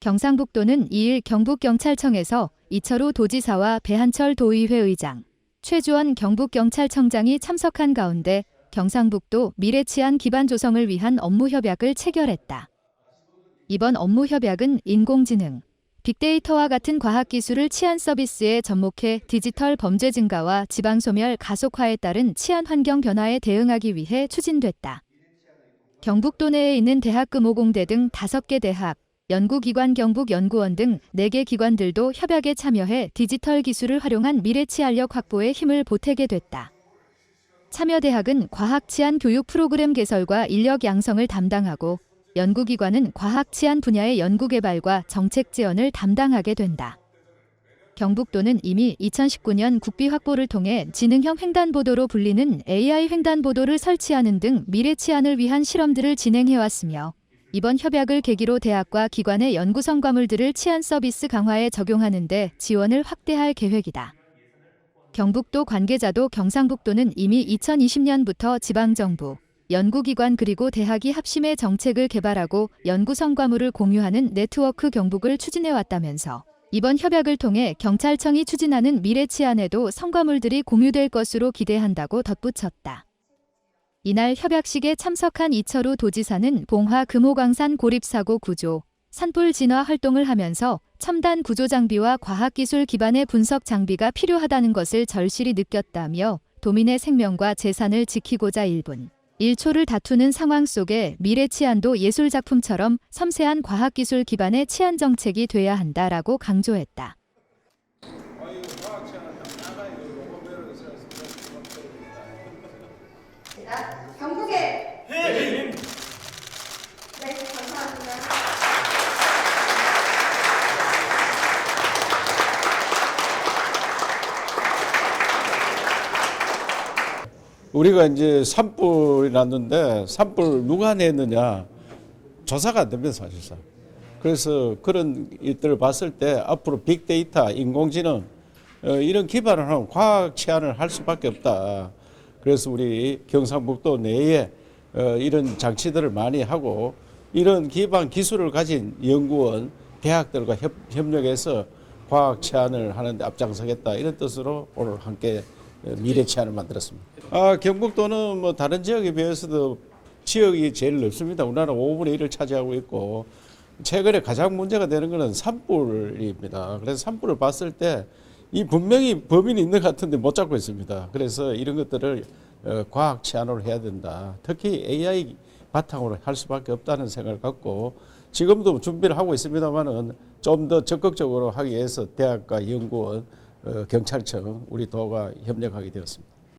경상북도는 2일 경북경찰청에서 이철우 도지사와 배한철 도의회 의장, 최주원 경북경찰청장이 참석한 가운데 경상북도 미래치안 기반 조성을 위한 업무 협약을 체결했다. 이번 업무 협약은 인공지능, 빅데이터와 같은 과학기술을 치안 서비스에 접목해 디지털 범죄 증가와 지방소멸 가속화에 따른 치안 환경 변화에 대응하기 위해 추진됐다. 경북도 내에 있는 대학 금호공대 등 5개 대학, 연구기관 경북연구원 등 4개 기관들도 협약에 참여해 디지털 기술을 활용한 미래 치안력 확보에 힘을 보태게 됐다. 참여대학은 과학 치안 교육 프로그램 개설과 인력 양성을 담당하고 연구기관은 과학 치안 분야의 연구개발과 정책 지원을 담당하게 된다. 경북도는 이미 2019년 국비 확보를 통해 지능형 횡단보도로 불리는 AI 횡단보도를 설치하는 등 미래 치안을 위한 실험들을 진행해왔으며 이번 협약을 계기로 대학과 기관의 연구 성과물들을 치안 서비스 강화에 적용하는 데 지원을 확대할 계획이다. 경북도 관계자도 경상북도는 이미 2020년부터 지방정부, 연구기관 그리고 대학이 합심해 정책을 개발하고 연구 성과물을 공유하는 네트워크 경북을 추진해왔다면서 이번 협약을 통해 경찰청이 추진하는 미래 치안에도 성과물들이 공유될 것으로 기대한다고 덧붙였다. 이날 협약식에 참석한 이철우 도지사는 봉화 금호광산 고립사고 구조, 산불 진화 활동을 하면서 첨단 구조 장비와 과학기술 기반의 분석 장비가 필요하다는 것을 절실히 느꼈다며 도민의 생명과 재산을 지키고자 1분 1초를 다투는 상황 속에 미래 치안도 예술 작품처럼 섬세한 과학기술 기반의 치안 정책이 돼야 한다라고 강조했다. 자, 경북의 네, 감사합니다. 우리가 이제 산불이 났는데 산불 누가 냈느냐 조사가 안 됩니다 사실상. 그래서 그런 일들을 봤을 때 앞으로 빅데이터, 인공지능 어, 이런 기반을 하는 과학 치안을 할 수밖에 없다. 그래서 우리 경상북도 내에 어, 이런 장치들을 많이 하고 이런 기반 기술을 가진 연구원, 대학들과 협, 협력해서 과학 치안을 하는데 앞장서겠다 이런 뜻으로 오늘 함께 미래 치안을 만들었습니다. 아, 경북도는 뭐 다른 지역에 비해서도 지역이 제일 넓습니다. 우리나라 5분의 1을 차지하고 있고 최근에 가장 문제가 되는 것은 산불입니다. 그래서 산불을 봤을 때 이 분명히 범인이 있는 것 같은데 못 잡고 있습니다. 그래서 이런 것들을 어, 과학 치안으로 해야 된다. 특히 AI 바탕으로 할 수밖에 없다는 생각을 갖고 지금도 준비를 하고 있습니다만은 좀 더 적극적으로 하기 위해서 대학과 연구원, 어, 경찰청 우리 도가 협력하게 되었습니다.